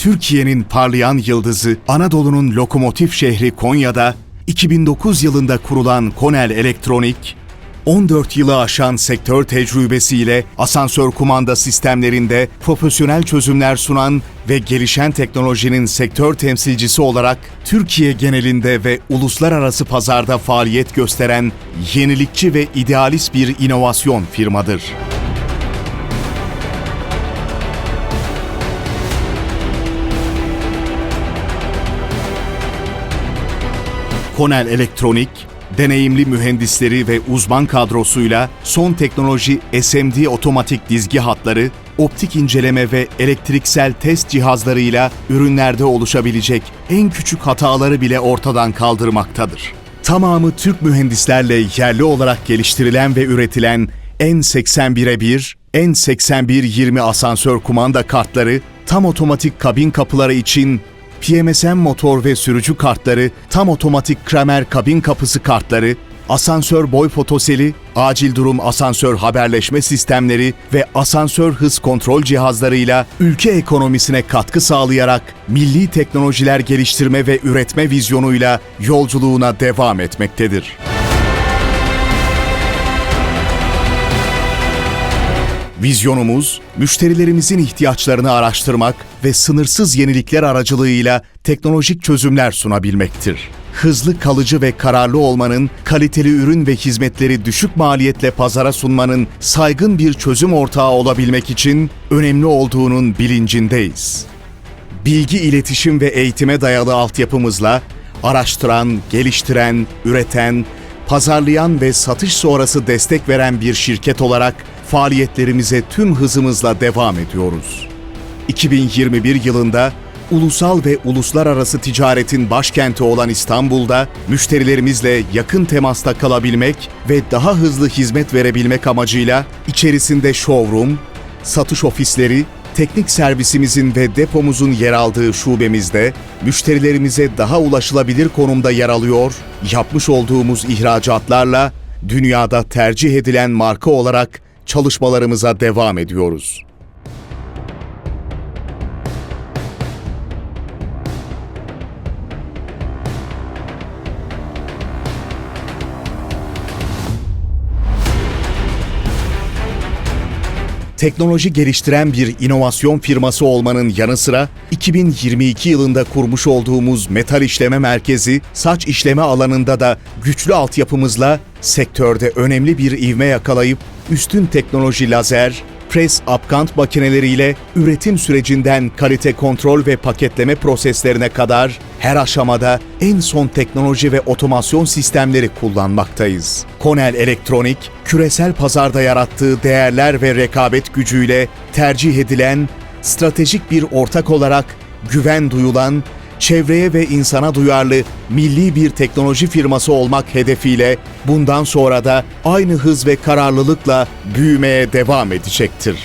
Türkiye'nin parlayan yıldızı, Anadolu'nun lokomotif şehri Konya'da 2009 yılında kurulan Konel Elektronik, 14 yılı aşan sektör tecrübesiyle asansör kumanda sistemlerinde profesyonel çözümler sunan ve gelişen teknolojinin sektör temsilcisi olarak Türkiye genelinde ve uluslararası pazarda faaliyet gösteren yenilikçi ve idealist bir inovasyon firmadır. Konel Elektronik, deneyimli mühendisleri ve uzman kadrosuyla son teknoloji SMD otomatik dizgi hatları, optik inceleme ve elektriksel test cihazlarıyla ürünlerde oluşabilecek en küçük hataları bile ortadan kaldırmaktadır. Tamamı Türk mühendislerle yerli olarak geliştirilen ve üretilen N81'e 1, N8120 asansör kumanda kartları, tam otomatik kabin kapıları için PMSM motor ve sürücü kartları, tam otomatik Kramer kabin kapısı kartları, asansör boy fotoseli, acil durum asansör haberleşme sistemleri ve asansör hız kontrol cihazlarıyla ülke ekonomisine katkı sağlayarak milli teknolojiler geliştirme ve üretme vizyonuyla yolculuğuna devam etmektedir. Vizyonumuz, müşterilerimizin ihtiyaçlarını araştırmak ve sınırsız yenilikler aracılığıyla teknolojik çözümler sunabilmektir. Hızlı, kalıcı ve kararlı olmanın, kaliteli ürün ve hizmetleri düşük maliyetle pazara sunmanın saygın bir çözüm ortağı olabilmek için önemli olduğunun bilincindeyiz. Bilgi, iletişim ve eğitime dayalı altyapımızla araştıran, geliştiren, üreten, pazarlayan ve satış sonrası destek veren bir şirket olarak faaliyetlerimize tüm hızımızla devam ediyoruz. 2021 yılında ulusal ve uluslararası ticaretin başkenti olan İstanbul'da müşterilerimizle yakın temasta kalabilmek ve daha hızlı hizmet verebilmek amacıyla içerisinde showroom, satış ofisleri, teknik servisimizin ve depomuzun yer aldığı şubemizde müşterilerimize daha ulaşılabilir konumda yer alıyor, yapmış olduğumuz ihracatlarla dünyada tercih edilen marka olarak çalışmalarımıza devam ediyoruz. Teknoloji geliştiren bir inovasyon firması olmanın yanı sıra 2022 yılında kurmuş olduğumuz metal işleme merkezi, saç işleme alanında da güçlü altyapımızla sektörde önemli bir ivme yakalayıp üstün teknoloji lazer, pres apkant makineleriyle üretim sürecinden kalite kontrol ve paketleme proseslerine kadar her aşamada en son teknoloji ve otomasyon sistemleri kullanmaktayız. Konel Elektronik, küresel pazarda yarattığı değerler ve rekabet gücüyle tercih edilen, stratejik bir ortak olarak güven duyulan, çevreye ve insana duyarlı milli bir teknoloji firması olmak hedefiyle bundan sonra da aynı hız ve kararlılıkla büyümeye devam edecektir.